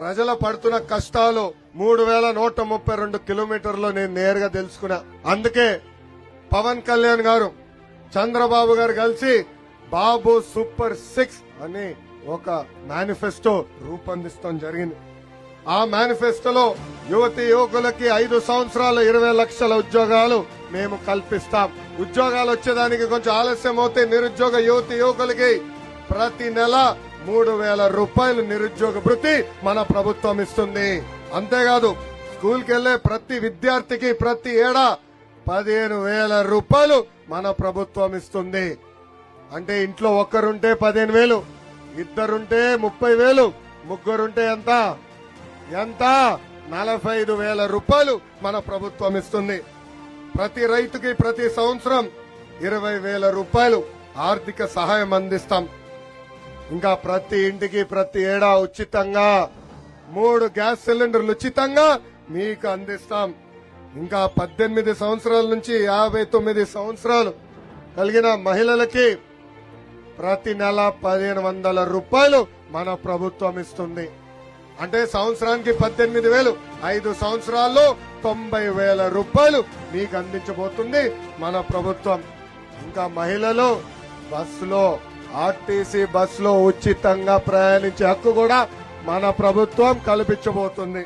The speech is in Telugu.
ప్రజల పడుతున్న కష్టాలు మూడు వేల నూట ముప్పై రెండు కిలోమీటర్లు నేను నేరుగా తెలుసుకున్నా. అందుకే పవన్ కళ్యాణ్ గారు చంద్రబాబు గారు కలిసి బాబు సూపర్ సిక్స్ అని ఒక మేనిఫెస్టో రూపొందిస్తాం జరిగింది. ఆ మేనిఫెస్టోలో యువతి యువకులకి ఐదు సంవత్సరాలు ఇరవై లక్షల ఉద్యోగాలు మేము కల్పిస్తాం. ఉద్యోగాలు వచ్చేదానికి కొంచెం ఆలస్యం అవుతే నిరుద్యోగ యువతి యువకులకి ప్రతి నెల మూడు వేల రూపాయలు నిరుద్యోగ వృత్తి మన ప్రభుత్వం ఇస్తుంది. అంతేకాదు స్కూల్కి వెళ్ళే ప్రతి విద్యార్థికి ప్రతి ఏడా పదిహేను వేల రూపాయలు మన ప్రభుత్వం ఇస్తుంది. అంటే ఇంట్లో ఒక్కరుంటే పదిహేను వేలు ఇద్దరుంటే ముప్పై వేలు ముగ్గురుంటే ఎంత? ఎంత? నలభై ఐదు వేల రూపాయలు మన ప్రభుత్వం ఇస్తుంది. ప్రతి రైతుకి ప్రతి సంవత్సరం ఇరవై వేల రూపాయలు ఆర్థిక సహాయం అందిస్తాం. ఇంకా ప్రతి ఇంటికి ప్రతి ఏడా ఉచితంగా మూడు గ్యాస్ సిలిండర్లు ఉచితంగా మీకు అందిస్తాం. ఇంకా పద్దెనిమిది సంవత్సరాల నుంచి యాభై తొమ్మిది సంవత్సరాలు కలిగిన మహిళలకి ప్రతి నెల పదిహేను వందల రూపాయలు మన ప్రభుత్వం ఇస్తుంది. అంటే సంవత్సరానికి పద్దెనిమిది వేలు ఐదు సంవత్సరాల్లో తొంభై వేల రూపాయలు మీకు అందించబోతుంది మన ప్రభుత్వం. ఇంకా మహిళలు బస్సులో ఆర్టీసీ బస్సులో ఉచితంగా ప్రయాణించే హక్కు కూడా మన ప్రభుత్వం కల్పించబోతుంది.